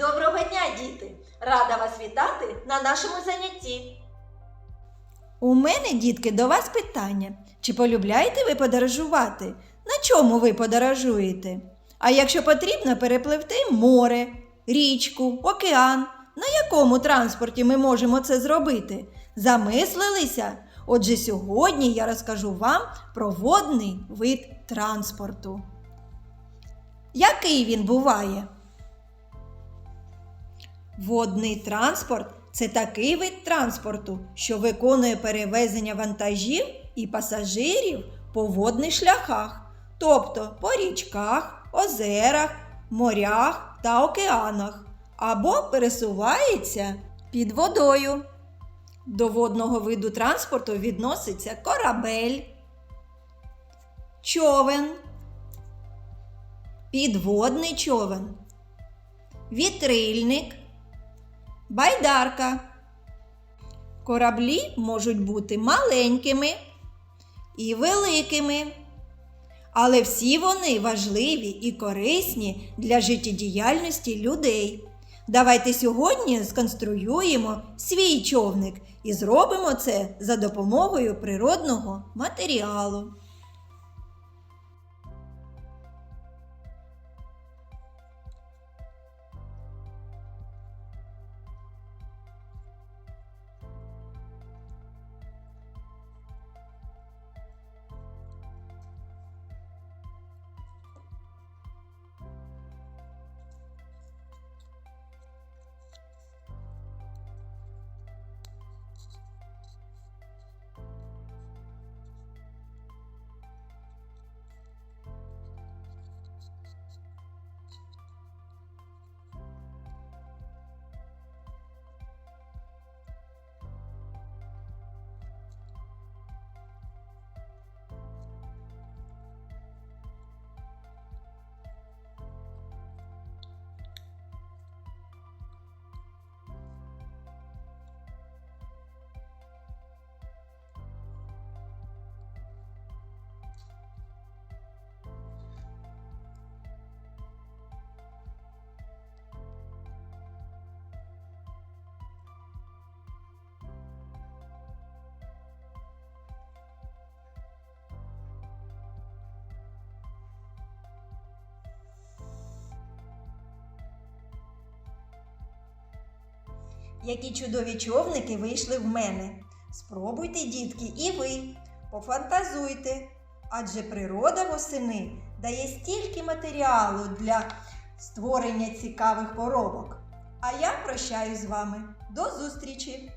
Доброго дня, діти! Рада вас вітати на нашому занятті. У мене, дітки, до вас питання. Чи полюбляєте ви подорожувати? На чому ви подорожуєте? А якщо потрібно перепливти море, річку, океан, на якому транспорті ми можемо це зробити? Замислилися? Отже, сьогодні я розкажу вам про водний вид транспорту. Який він буває? Водний транспорт це такий вид транспорту, що виконує перевезення вантажів і пасажирів по водних шляхах, тобто по річках, озерах, морях та океанах, або пересувається під водою. До водного виду транспорту відноситься корабель, човен, підводний човен, вітрильник. Байдарка. Кораблі можуть бути маленькими і великими, але всі вони важливі і корисні для життєдіяльності людей. Давайте сьогодні сконструюємо свій човник і зробимо це за допомогою природного матеріалу. Які чудові човники вийшли в мене. Спробуйте, дітки, і ви пофантазуйте. Адже природа восени дає стільки матеріалу для створення цікавих поробок. А я прощаюсь з вами. До зустрічі!